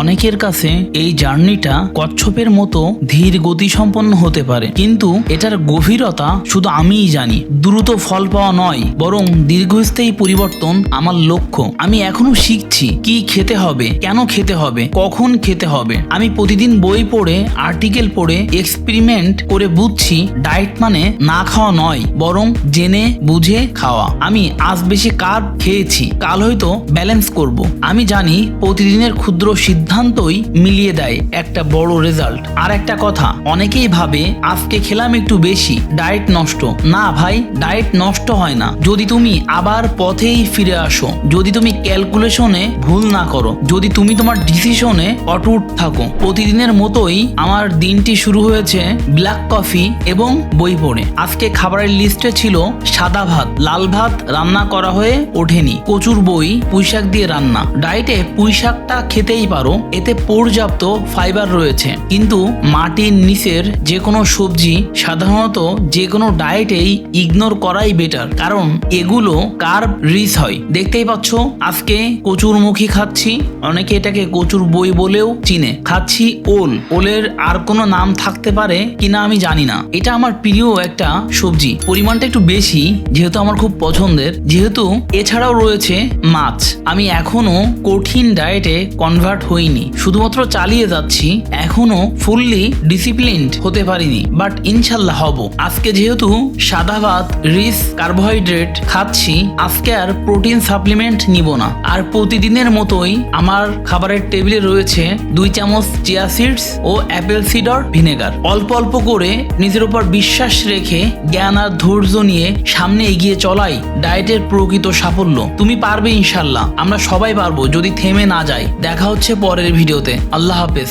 অনেকের কাছে এই জার্নিটা কচ্ছপের মতো ধীর গতি সম্পন্ন হতে পারে। কিন্তু এটার গভীরতা শুধু আমিই জানি। দ্রুত ফল পাওয়া নয়, বরং দীর্ঘস্থায়ী পরিবর্তন আমার লক্ষ্য। আমি এখনও শিখছি কি খেতে হবে, কেন খেতে হবে, কখন খেতে হবে। আমি প্রতিদিন বই পড়ে, আর্টিকেল পড়ে, এক্সপেরিমেন্ট করে বুঝছি ডায়েট মানে না খাওয়া নয়, বরং জেনে, বুঝে খাওয়া। আমি আজ বেশি কার খেয়েছি, কাল হয়তো ব্যালেন্স করব। আমি জানি প্রতিদিনের ক্ষুদ্র সিদ্ধান্তই মিলিয়ে দেয় একটা বড় রেজাল্ট আর একটা কথা, অনেকেই ভাবে, আজকে খেলাম একটু বেশি ডায়েট নষ্ট। না ভাই ডায়েট নষ্ট হয় না। যদি তুমি আবার পথেই ফিরে আসো, যদি তুমি ক্যালকুলেশনে ভুল না করো, যদি তুমি তোমার ডিসিশনে অটুট থাকো, প্রতিদিনের মতোই আমার দিনটি শুরু হয়েছে ব্ল্যাক কফি এবং বই পড়ে। আজকে খাবারের লিস্টে ছিল সাদা ভাত। লাল ভাত রান্না করা হয়ে ওঠেনি। কচুর বই, পুঁইশাক দিয়ে রান্না। ডায়েটে পুঁইশাকটা খেতেই পারো। এতে পর্যাপ্ত ফাইবার রয়েছে। কিন্তু মাটির নিচের যে কোনো সবজি সাধারণত যে কোনো ডায়েটেই ইগনোর করাই বেটার কারণ এগুলো কার্ব রিচ হয়। দেখতেই পাচ্ছ, আজকে কচুরমুখী খাচ্ছি, অনেকে এটাকে কচুর বই বলেও চিনে। খাচ্ছি ওল, ওলের আর কোনো নাম থাকতে পারে কিনা আমি জানি না। এটা আমার প্রিয় একটা সবজি। পরিমাণটা একটু বেশি, যেহেতু আমার খুব পছন্দের, যেহেতু এছাড়াও রয়েছে মাছ। আমি এখনও কঠিন ডায়েটে কনভার্ট হইনি। শুধুমাত্র চালিয়ে যাচ্ছি, এখনও ফুললি ডিসিপ্লিনড হতে পারিনি বাট ইনশাল্লাহ হব। আজকে যেহেতু সাদা ভাত রিচ কার্বোহাইড্রেট খাচ্ছি, আজকে আর প্রোটিন সাপ্লিমেন্ট নিব না। আর প্রতিদিনের মতোই আমার খাবারের টেবিলে রয়েছে দুই চামচ চিয়া সিডস ও অ্যাপেল সিডার ভিনেগার অল্প অল্প করে নিজের উপর বিশ্বাস রেখে জ্ঞান আর ধৈর্য নিয়ে সামনে এগিয়ে চলাই ডায়েটের প্রকৃত সাফল্য। তুমি পারবে ইনশাল্লাহ, আমরা সবাই পারব, যদি থেমে না যাই। দেখা হচ্ছে পরের ভিডিওতে। আল্লাহ হাফেজ।